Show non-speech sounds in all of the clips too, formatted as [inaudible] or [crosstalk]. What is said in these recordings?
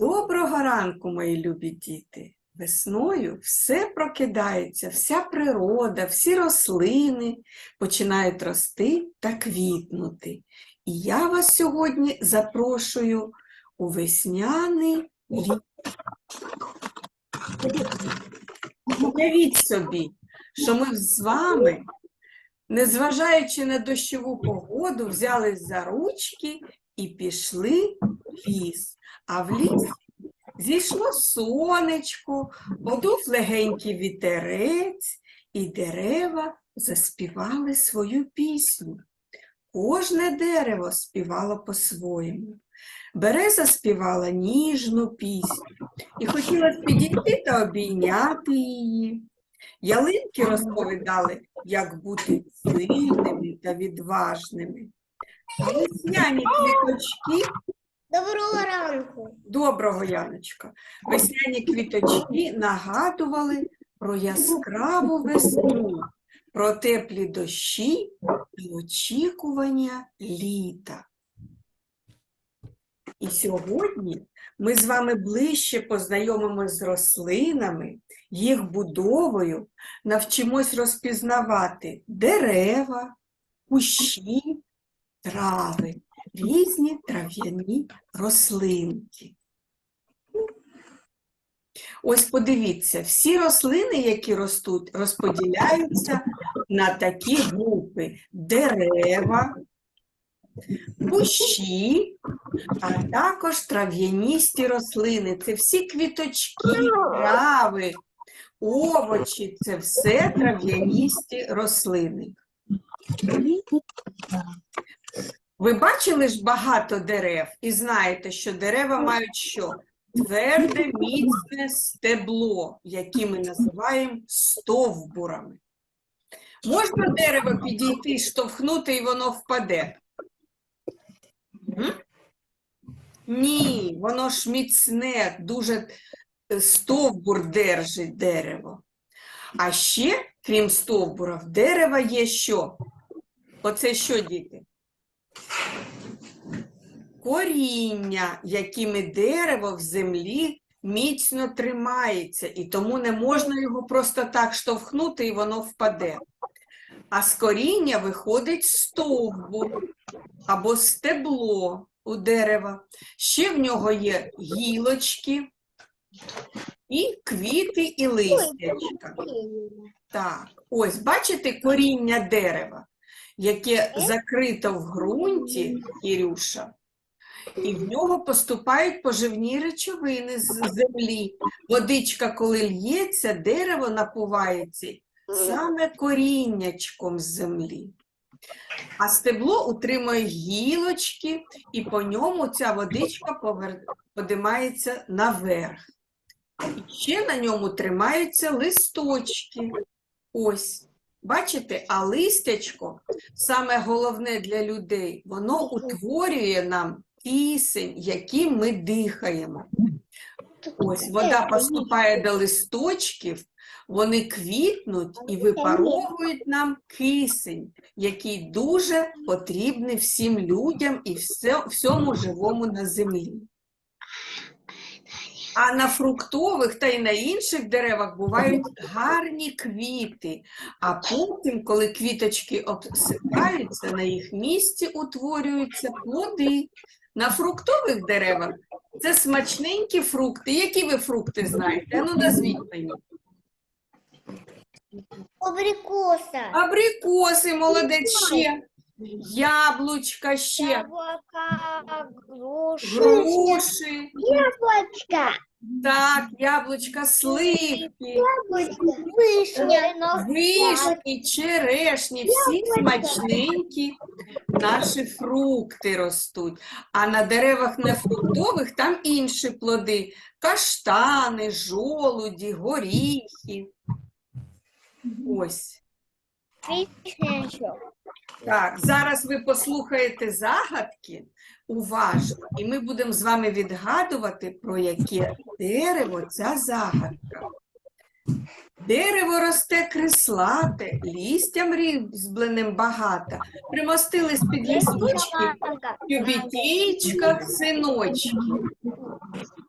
Доброго ранку, мої любі діти! Весною все прокидається, вся природа, всі рослини починають рости та квітнути. І я вас сьогодні запрошую у весняний ліс. Уявіть собі, що ми з вами, незважаючи на дощову погоду, взялись за ручки і пішли ліс. А в ліс зійшло сонечко, подув легенький вітерець, і дерева заспівали свою пісню. Кожне дерево співало по-своєму. Береза співала ніжну пісню, і хотілося підійти та обійняти її. Ялинки розповідали, як бути сильними та відважними. Весняні квіточки Доброго ранку. Доброго, Яночка. Весняні квіточки нагадували про яскраву весну, про теплі дощі і очікування літа. І сьогодні ми з вами ближче познайомимось з рослинами, їх будовою, навчимось розпізнавати дерева, кущі, трави різні трав'яні рослинки. Ось подивіться, всі рослини, які ростуть, розподіляються на такі групи: дерева, кущі, а також трав'яністі рослини. Це всі квіточки, трави, овочі це все трав'яністі рослини. Ви бачили ж багато дерев і знаєте, що дерева мають що? Тверде, міцне стебло, яке ми називаємо стовбурами. Можна дерево підійти, штовхнути, і воно впаде? М? Ні, воно ж міцне, дуже е, стовбур держить дерево. А ще, крім стовбура, в дерева є що? Оце що, діти? Коріння, якими дерево в землі міцно тримається, і тому не можна його просто так штовхнути, і воно впаде. А з коріння виходить стовбур або стебло у дерева. Ще в нього є гілочки, і квіти, і листячка. Так, ось бачите коріння дерева, яке закрито в ґрунті, Ірюша, і в нього поступають поживні речовини з землі. Водичка, коли л'ється, дерево напувається саме коріннячком з землі. А стебло утримує гілочки, і по ньому ця водичка повер... подимається наверх. І ще на ньому тримаються листочки. Ось, бачите, а листячко, саме головне для людей, воно утворює нам кисень, яким ми дихаємо. Ось вода поступає до листочків, вони квітнуть і випаровують нам кисень, який дуже потрібний всім людям і всьому живому на землі. А на фруктових та й на інших деревах бувають гарні квіти. А потім, коли квіточки обсипаються, на їх місці утворюються плоди. На фруктових деревах це смачненькі фрукти. Які ви фрукти знаєте? Ну, назвіть мені. Абрикоса. Абрикоси, молодець ще. Яблучка ще. Яблоко, груши. Груші. Яблочко. Так, яблучка, сливки. Яблочко. Вишня. Вишні, черешні, всі смачненькі наші фрукти ростуть. А на деревах нефруктових там інші плоди: каштани, жолуді, горіхи. Ось. Так, зараз ви послухаєте загадки уважно, і ми будемо з вами відгадувати, про яке дерево ця загадка. Дерево росте крислате, лістям різьбленим багато. Примостились під лісточки, в тюбітєчках синочки.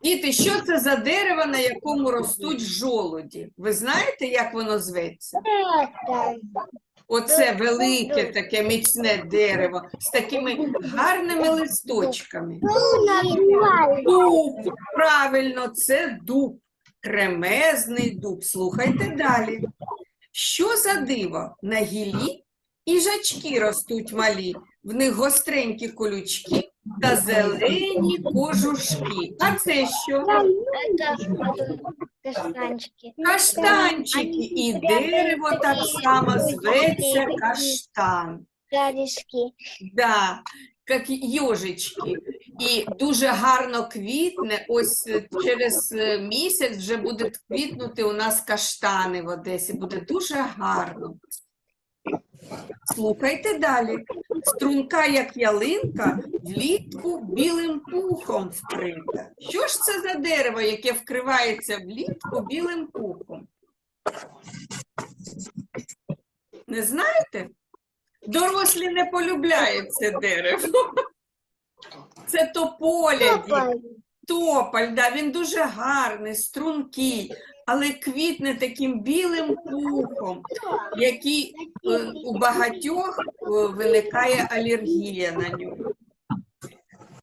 Діти, що це за дерево, на якому ростуть жолуді? Ви знаєте, як воно зветься? Оце велике таке міцне дерево з такими гарними листочками. Дуб, правильно, це дуб, кремезний дуб. Слухайте далі. Що за диво? На гілі їжачки ростуть малі, в них гостренькі колючки та зелені кожушки. А це що? Каштанчики. Каштанчики. І дерево так само зветься каштан. Да, як йожички. І дуже гарно квітне. Ось е, через е, місяць вже будуть квітнути у нас каштани в Одесі. Буде дуже гарно. Слухайте далі. Струнка, як ялинка, влітку білим пухом вкрита. Що ж це за дерево, яке вкривається влітку білим пухом? Не знаєте? Дорослі не полюбляють це дерево. Це тополя, діти. Тополь, да, він дуже гарний, стрункий, але квітне таким білим пухом, який е, у багатьох е, виникає алергія на нього.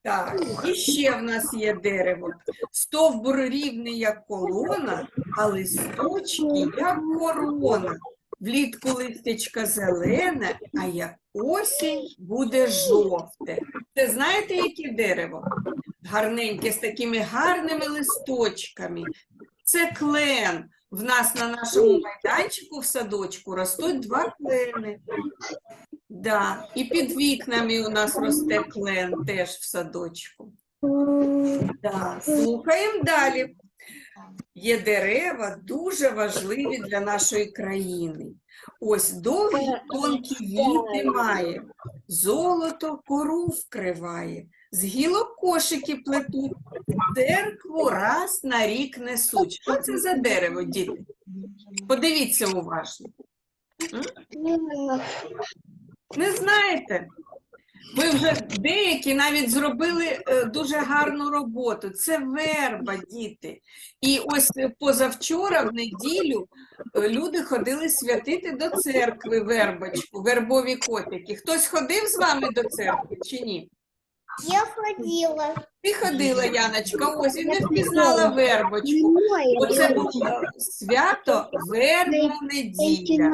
Так, і ще в нас є дерево. Стовбур рівний, як колона, а листочки, як корона. Влітку листячка зелене, а як осінь буде жовте. Це знаєте, яке дерево? Гарненьке, з такими гарними листочками. Це клен. В нас на нашому майданчику в садочку ростуть два клени. Да. І під вікнами у нас росте клен теж в садочку. Да. Слухаємо далі. Є дерева дуже важливі для нашої країни. Ось довгі тонкі віти має, золото кору вкриває, з гілок кошики плетуть, церкву раз на рік несуть. Що це за дерево, діти? Подивіться уважно. Не знаєте? Ви вже деякі навіть зробили е, дуже гарну роботу. Це верба, діти. І ось позавчора, в неділю, е, люди ходили святити до церкви вербочку, вербові котики. Хтось ходив з вами до церкви чи ні? Я ходила. Ти ходила, Яночка, ось і не впізнала вербочку. Оце було свято вербна неділя.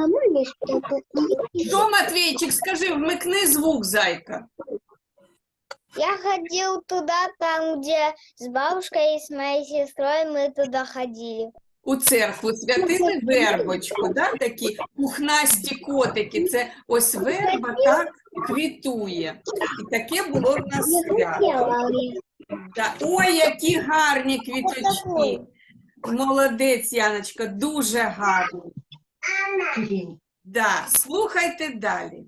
Що, Матвійчик, скажи, вмикни звук, зайка. Я ходил туда, там, где с бабушкой и с моей сестрой мы туда ходили. У церкву святили вербочку, да? такі пухнасті котики. Це ось верба так квітує. І таке було в нас свято. Да. Ой, які гарні квіточки. Молодець, Яночка, дуже гарні. Да. Слухайте далі.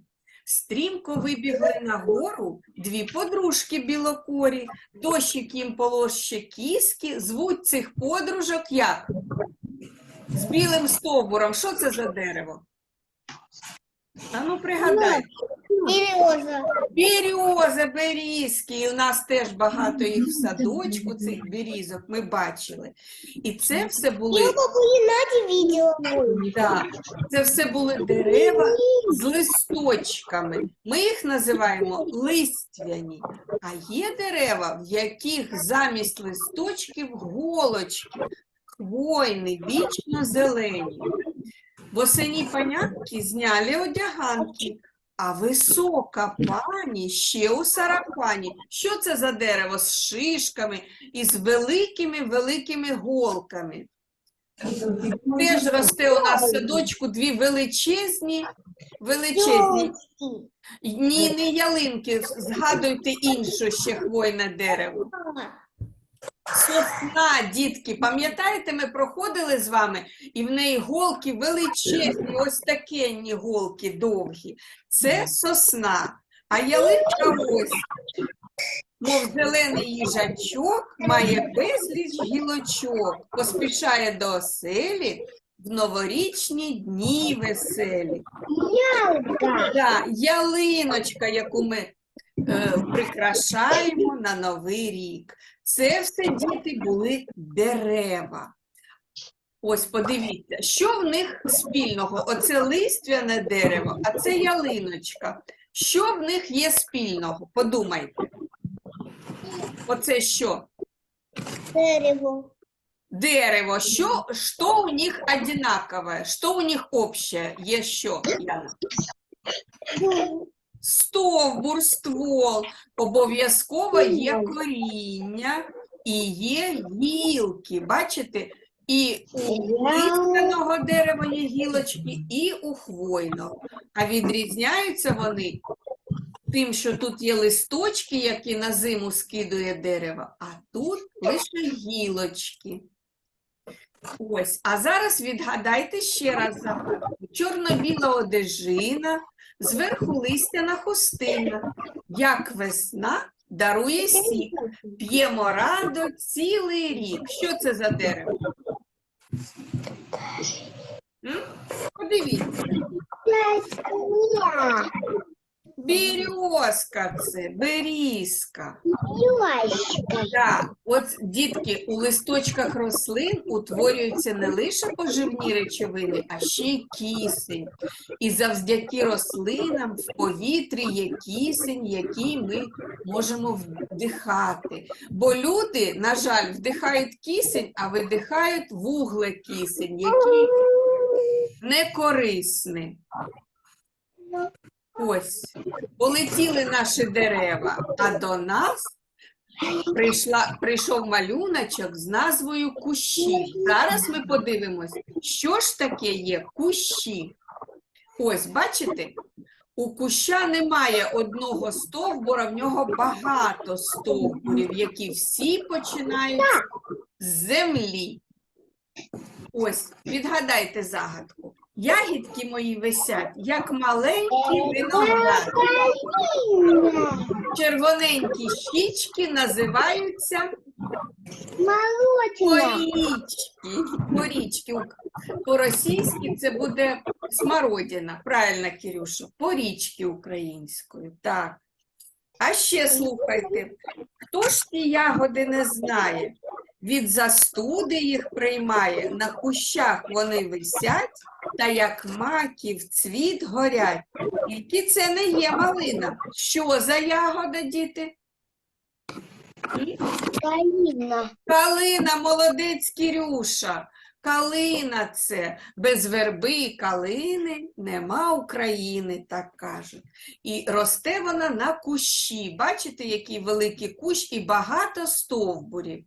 Стрімко вибігли нагору дві подружки білокорі, дощик їм полоще кіски, звуть цих подружок як? З білим стовбуром. Що це за дерево? А ну пригадай. Береза. Берези, берізки. І у нас теж багато їх в садочку, цих берізок, ми бачили. І це все були, да, це все були дерева з листочками. Ми їх називаємо листвяні. А є дерева, в яких замість листочків голочки, хвойні, вічно зелені. Восені панянки зняли одяганки, а висока пані ще у сарафані. Що це за дерево з шишками і з великими-великими голками? Теж росте у нас садочку дві величезні, величезні. Ні, не ялинки, згадуйте інше ще хвойне дерево. Сосна, дітки, пам'ятаєте, ми проходили з вами, і в неї голки величезні, ось такенні голки довгі. Це сосна. А ялинка ось, мов зелений їжачок, має безліч гілочок, поспішає до оселі, в новорічні дні веселі. Ялка. Да, ялиночка, яку ми прикрашаємо на Новий рік. Це все діти були дерева. Ось подивіться, що в них спільного? Оце листвяне дерево, а це ялиночка. Що в них є спільного? Подумайте. Оце що? Дерево. Дерево. Що, що у них одинаковое? Що у них общее? Є що, Яна? Стовбур, ствол, обов'язково є коріння і є гілки. Бачите? І у листяного дерева є гілочки, і у хвойного. А відрізняються вони тим, що тут є листочки, які на зиму скидує дерево, а тут лише гілочки. Ось, а зараз відгадайте ще раз загадку. Чорно-біла одежина, зверху листяна хустина. Як весна дарує сік, п'ємо радо цілий рік. Що це за дерево? Подивіться. Березка це, берізка. Так, от дітки, у листочках рослин утворюються не лише поживні речовини, а ще й кисень. І завдяки рослинам в повітрі є кисень, який ми можемо вдихати. Бо люди, на жаль, вдихають кисень, а видихають вуглекисень, який не корисний. Ось, полетіли наші дерева, а до нас прийшла, прийшов малюночок з назвою кущі. Зараз ми подивимось, що ж таке є кущі. Ось, бачите, у куща немає одного стовбура, в нього багато стовбурів, які всі починають з землі. Ось, відгадайте загадку. Ягідки мої висять, як маленькі виногради. Червоненькі щічки називаються порічки. Порічки. По-російськи це буде смородина. Правильно, Кирюша. Порічки українською. Так. А ще слухайте, хто ж ті ягоди не знає? Від застуди їх приймає, на кущах вони висять, та як маків цвіт горять. Тільки це не є малина. Що за ягода, діти? Калина. Калина, молодець Кірюша. Калина це без верби і калини нема України, так кажуть. І росте вона на кущі. Бачите, який великий кущ і багато стовбурів.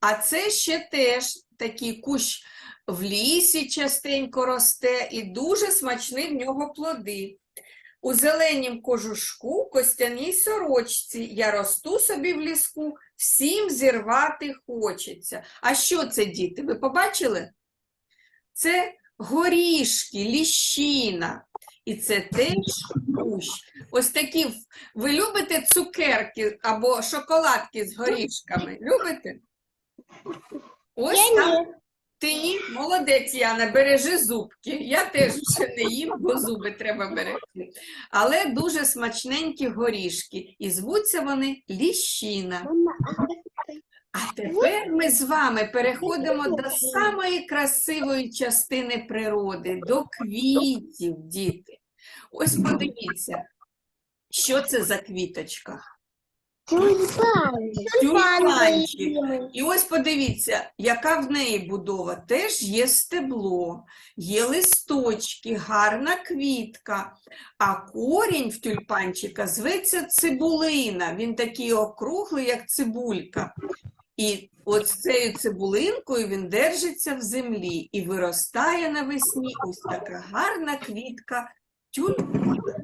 А це ще теж такий кущ в лісі частенько росте, і дуже смачні в нього плоди. У зеленім кожушку, костяній сорочці, я росту собі в ліску, всім зірвати хочеться. А що це, діти? Ви побачили? Це горішки, ліщина. І це теж кущ. Ось такі. Ви любите цукерки або шоколадки з горішками? Любите? Ось Я там. Ти ні? Молодець, Яна, бережи зубки. Я теж вже не їм, бо зуби треба берегти. Але дуже смачненькі горішки. І звуться вони ліщина. А тепер ми з вами переходимо до самої красивої частини природи, до квітів, діти. Ось подивіться, що це за квіточка? Тюльпан. Тюльпанчик. І ось подивіться, яка в неї будова. Теж є стебло, є листочки, гарна квітка, а корінь в тюльпанчика зветься цибулина. Він такий округлий, як цибулька. І от з цією цибулинкою він держиться в землі і виростає навесні ось така гарна квітка тюльпан.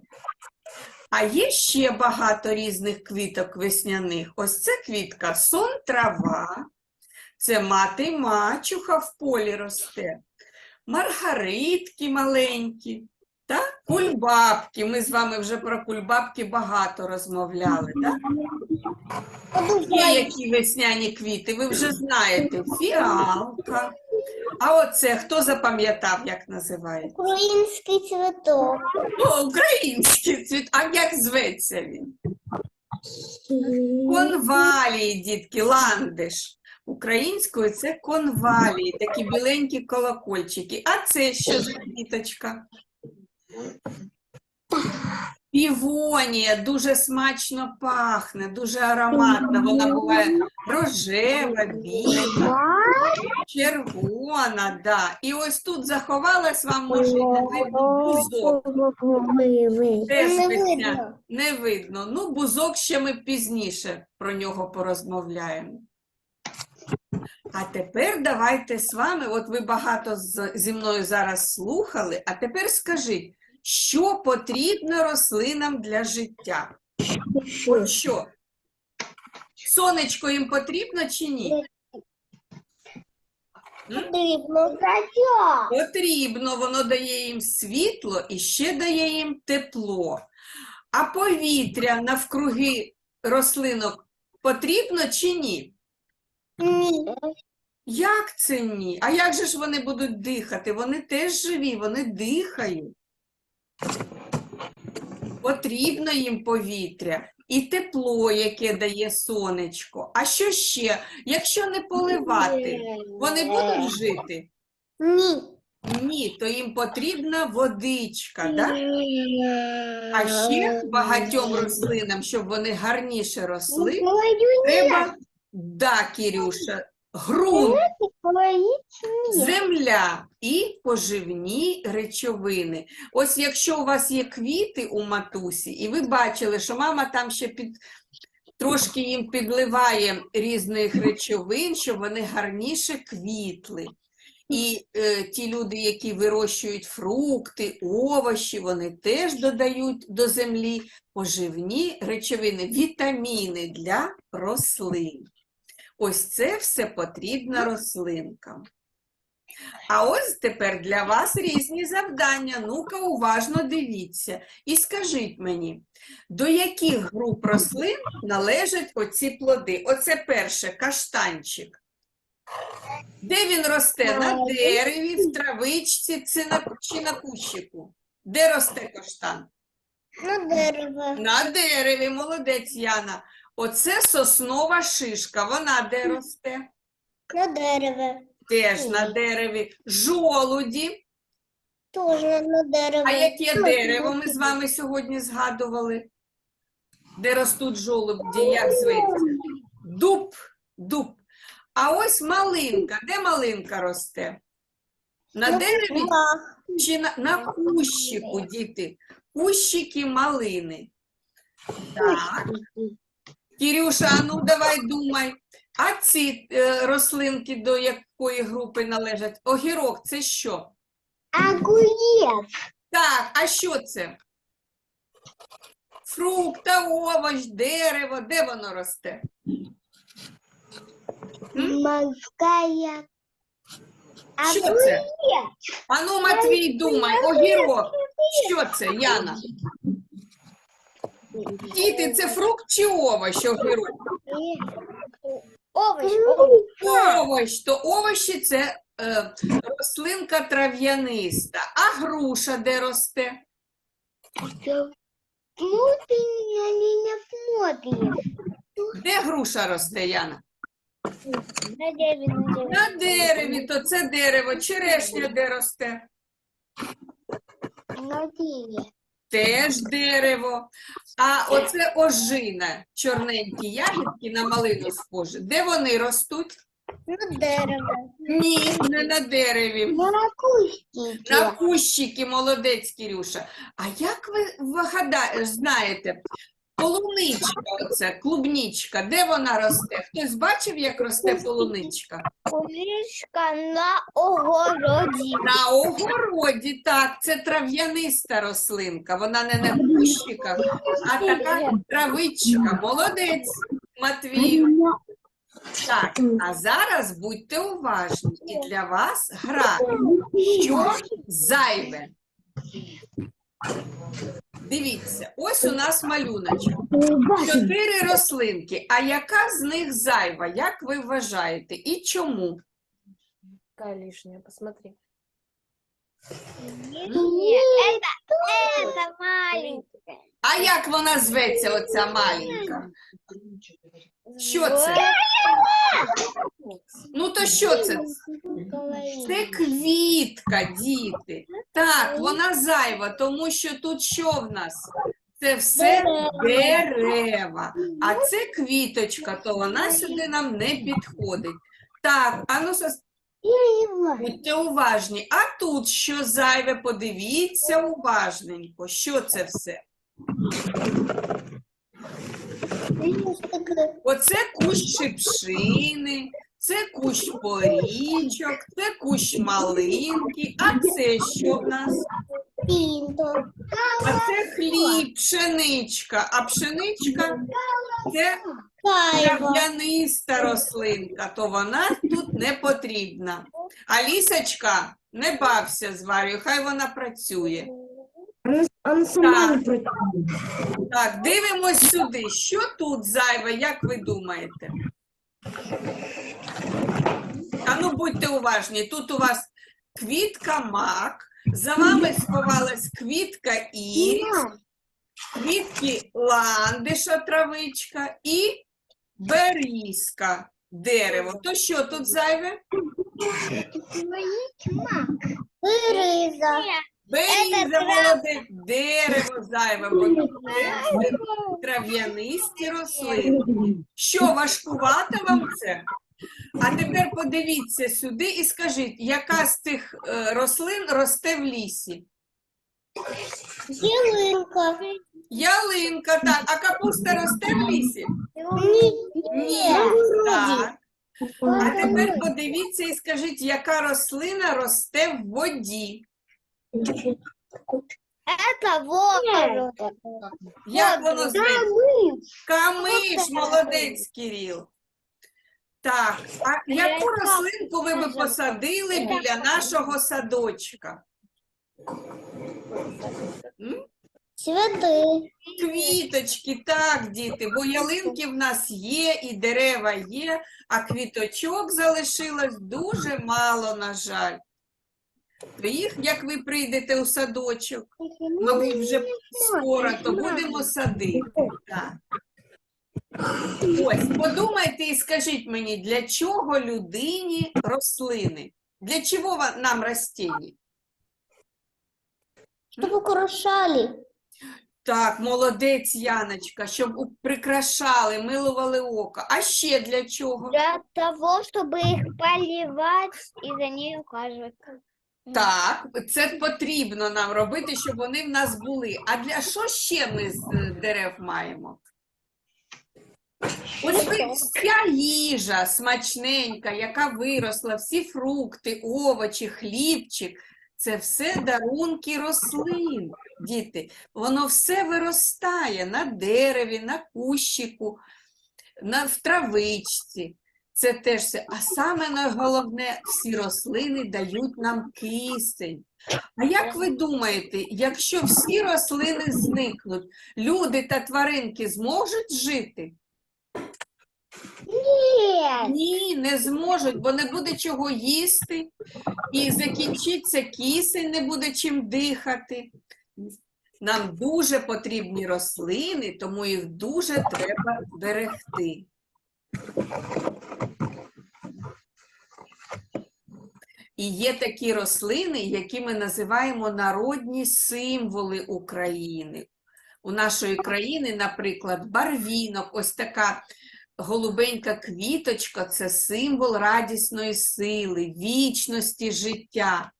А є ще багато різних квіток весняних. Ось це квітка сон трава, це мати мачуха в полі росте, маргаритки маленькі, та кульбабки. Ми з вами вже про кульбабки багато розмовляли. Так? Є які весняні квіти, ви вже знаєте, фіалка, А оце хто запам'ятав, як називається? Український цвіток. О, український цвіт. А як зветься він? Конвалії, дітки, ландиш. Українською це конвалії, такі біленькі колокольчики. А це що за квіточка? Півонія дуже смачно пахне, дуже ароматна. Вона буває рожева, біла, червона, да. І ось тут заховалась вам, може, видно бузок. Теж Не видно. не видно. Ну, бузок ще ми пізніше про нього порозмовляємо. А тепер давайте з вами, от ви багато з- зі мною зараз слухали, а тепер скажіть, що потрібно рослинам для життя? От що? Сонечко їм потрібно чи ні? Потрібно. Потрібно, воно дає їм світло і ще дає їм тепло. А повітря навкруги рослинок потрібно чи ні? Ні. Як це ні? А як же ж вони будуть дихати? Вони теж живі, вони дихають. Потрібно їм повітря і тепло, яке дає сонечко. А що ще? Якщо не поливати, вони будуть жити? Ні. Ні, то їм потрібна водичка, да? А ще багатьом рослинам, щоб вони гарніше росли, треба, да, Кірюша, ґрунт, земля і поживні речовини. Ось якщо у вас є квіти у матусі, і ви бачили, що мама там ще під трошки їм підливає різних речовин, щоб вони гарніше квітли. І е, ті люди, які вирощують фрукти, овочі, вони теж додають до землі поживні речовини, вітаміни для рослин. Ось це все потрібно рослинкам. А ось тепер для вас різні завдання. Ну-ка, уважно дивіться. І скажіть мені, до яких груп рослин належать оці плоди? Оце перше каштанчик. Де він росте? На дереві, в травичці чи на, кущику? Де росте каштан? На дерево. На дереві, молодець Яна. Оце соснова шишка. Вона де росте? На дерево. Теж на дереві. Жолуді. Тоже на дерево. А яке дерево ми з вами сьогодні згадували? Де ростуть жолуді, як зветься? Дуб. Дуб. А ось малинка. Де малинка росте? На дереві чи на, на кущику, діти? Кущики малини. Так. Кірюша, а ну давай думай. А ці е, рослинки до якої групи належать? Огірок це що? Огурец. Так, а що це? Фрукт, овоч, дерево, де воно росте? Морская. Що це? Ану, Матвій, думай, огірок. Що це, Яна? Діти, це фрукт чи овоч, огірок? Овощ. Овощ, то овочі це е, рослинка трав'яниста. А груша де росте? Ну, не смотришь. Де груша росте, Яна? На дереве, на дереве. На дереві, то це дерево, черешня де росте? На дереве. Теж дерево. А оце ожина, чорненькі ягідки на малину схожі. Де вони ростуть? На дерево. Ні, не на дереві. На кущики. На кущики, молодець, Кірюша. А як ви вигада- знаєте, полуничка, оце, клубнічка, де вона росте? Хтось бачив, як росте полуничка? Куличка на огороді. На огороді, так, це трав'яниста рослинка. Вона не на кущиках, а така травичка. Молодець, Матвію. Так, а зараз будьте уважні. І для вас гра. Що зайве? Дивіться, ось у нас малюночок. Чотири рослинки. А яка з них зайва? Як ви вважаєте? І чому? Какая лишняя, посмотри. Нет, это, это маленькая. А як вона зветься, оця маленька? Що це? Ну то що це? Це квітка, діти. Так, вона зайва, тому що тут що в нас? Це все дерева. А це квіточка, то вона сюди нам не підходить. Так, а ну будьте уважні. А тут що зайве? Подивіться уважненько. Що це все? Оце кущ шипшини, це кущ порічок, це кущ малинки. А це що в нас? А це хліб, пшеничка. А пшеничка це трав'яниста рослинка, то вона тут не потрібна. А лісочка, не бався з Варю, хай вона працює. Так. Так, дивимось сюди. Що тут зайве, як ви думаєте? А ну будьте уважні, тут у вас квітка мак, за вами сховалась квітка іріс, квітки ландиша травичка і берізка дерево. То що тут зайве? Беріза трава. молоде, дерево зайве, бо трав'янисті рослини. Що, важкувато вам це? А тепер подивіться сюди і скажіть, яка з цих е, рослин росте в лісі? Ялинка. Ялинка, так. А капуста росте в лісі? Ні. Так. А тепер подивіться і скажіть, яка рослина росте в воді? Это вот. Як воно зветься? Камиш, молодець, Кирил. Так, а яку рослинку ви би посадили біля нашого садочка? М? Цветы. Квіточки, так, діти, бо ялинки в нас є, і дерева є, а квіточок залишилось дуже мало, на жаль. То їх, як ви прийдете у садочок, мабуть, вже скоро, то будемо садити. Так. Ось, подумайте і скажіть мені, для чого людині рослини? Для чого нам растіння? Чтобы украшали. Так, молодець, Яночка, щоб прикрашали, милували око. А ще для чого? Для того, чтобы их поливать и за ней ухаживать. Так, це потрібно нам робити, щоб вони в нас були. А для що ще ми з е, дерев маємо? Ось ви- вся їжа смачненька, яка виросла, всі фрукти, овочі, хлібчик це все дарунки рослин, діти. Воно все виростає на дереві, на кущику, на, в травичці. Це теж все. А саме найголовне, всі рослини дають нам кисень. А як ви думаєте, якщо всі рослини зникнуть, люди та тваринки зможуть жити? Нет. Ні, не зможуть, бо не буде чого їсти, і закінчиться кисень, не буде чим дихати. Нам дуже потрібні рослини, тому їх дуже треба берегти. І є такі рослини, які ми називаємо народні символи України. У нашої країни, наприклад, барвінок, ось така голубенька квіточка це символ радісної сили, вічності життя,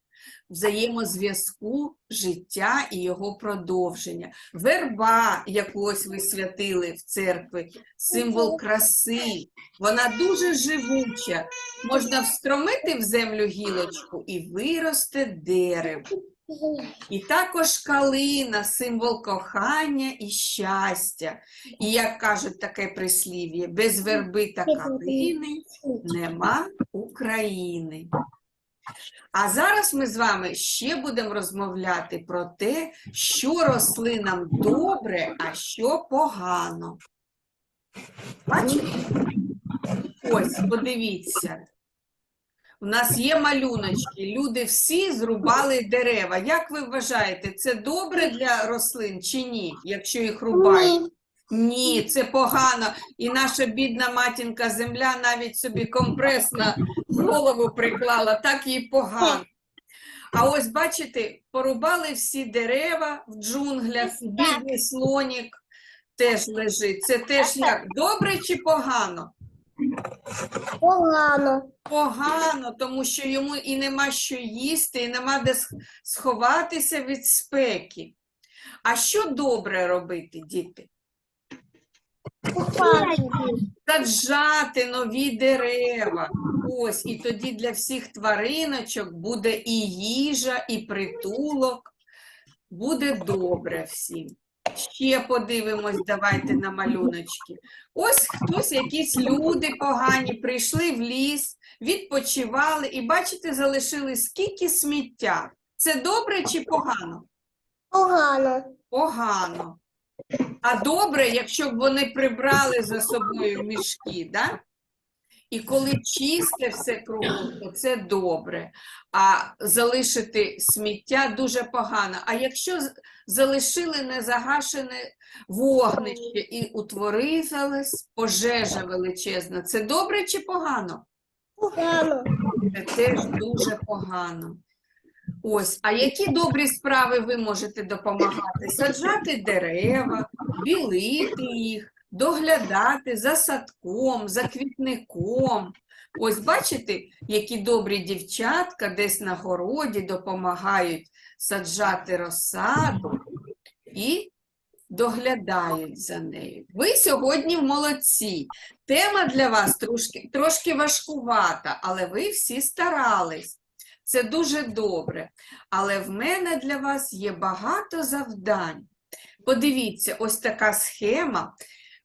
взаємозв'язку життя і його продовження. Верба, яку ось ви святили в церкві, символ краси. Вона дуже живуча. Можна встромити в землю гілочку і виросте дерево. І також калина, символ кохання і щастя. І як кажуть таке прислів'я, без верби та калини нема України. А зараз ми з вами ще будемо розмовляти про те, що рослинам добре, а що погано. Бачите? Ось, подивіться. У нас є малюночки, люди всі зрубали дерева. Як ви вважаєте, це добре для рослин чи ні, якщо їх рубають? Ні, це погано. І наша бідна матінка земля навіть собі компрес на голову приклала, так їй погано. А ось бачите, порубали всі дерева в джунглях, бідний слонік теж лежить. Це теж як добре чи погано? Погано. Погано, тому що йому і нема що їсти, і нема де сховатися від спеки. А що добре робити, діти? Саджати нові дерева. Ось, і тоді для всіх твариночок буде і їжа, і притулок. Буде добре всім. Ще подивимось, давайте на малюночки. Ось хтось, якісь люди погані, прийшли в ліс, відпочивали і, бачите, залишили скільки сміття. Це добре чи погано? Погано. Погано. А добре, якщо б вони прибрали за собою мішки, да? І коли чисте все кругом, то це добре. А залишити сміття дуже погано. А якщо залишили незагашене вогнище і утворилась пожежа величезна, це добре чи погано? Погано. Це теж дуже погано. Ось, а які добрі справи ви можете допомагати? Саджати дерева, білити їх, доглядати за садком, за квітником. Ось бачите, які добрі дівчатка десь на городі допомагають саджати розсаду і доглядають за нею. Ви сьогодні молодці. Тема для вас трошки, трошки важкувата, але ви всі старались. Це дуже добре. Але в мене для вас є багато завдань. Подивіться, ось така схема.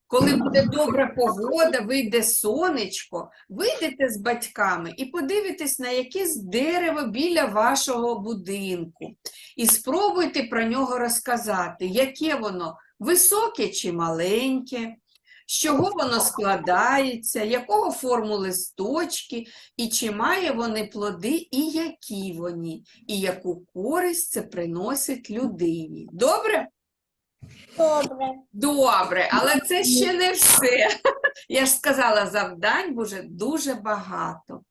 Коли буде добра погода, вийде сонечко, вийдете з батьками і подивитесь на якесь дерево біля вашого будинку. І спробуйте про нього розказати, яке воно високе чи маленьке, з чого воно складається, якого форму листочки, і чи має вони плоди, і які вони, і яку користь це приносить людині. Добре? Добре. Добре, але це ще не все. [laughs] Я ж сказала, завдань буде дуже багато.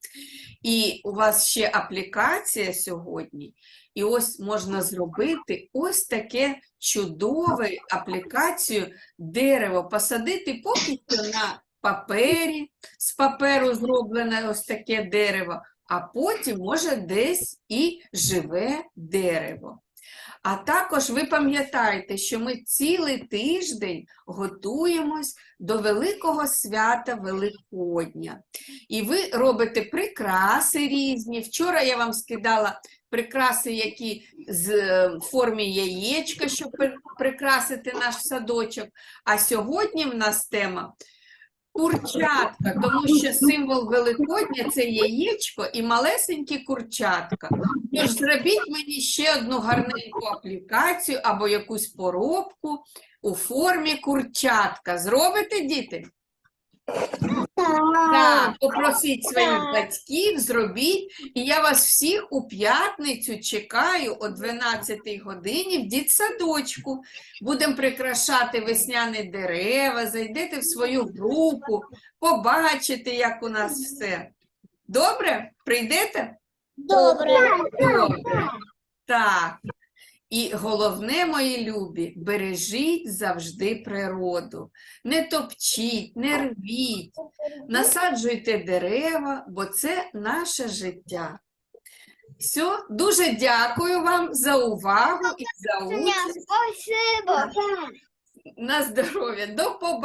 І у вас ще аплікація сьогодні, і ось можна зробити ось таке чудове аплікацію дерево, посадити поки що на папері, з паперу зроблене ось таке дерево, а потім може десь і живе дерево. А також ви пам'ятаєте, що ми цілий тиждень готуємось до великого свята Великодня. І ви робите прикраси різні. Вчора я вам скидала прикраси, які з формі яєчка, щоб прикрасити наш садочок. А сьогодні в нас тема курчатка, тому що символ Великодня це яєчко і малесенькі курчатка. Тож зробіть мені ще одну гарненьку аплікацію або якусь поробку у формі курчатка. Зробите, діти? Так, попросіть своїх батьків, зробіть. І я вас всіх у п'ятницю чекаю о 12 годині в дітсадочку. Будемо прикрашати весняні дерева, зайдете в свою групу, побачите, як у нас все. Добре? Прийдете? Добре. Добре. Так. І головне, мої любі, бережіть завжди природу. Не топчіть, не рвіть, насаджуйте дерева, бо це наше життя. Все, дуже дякую вам за увагу і за участь. На здоров'я. До побачення.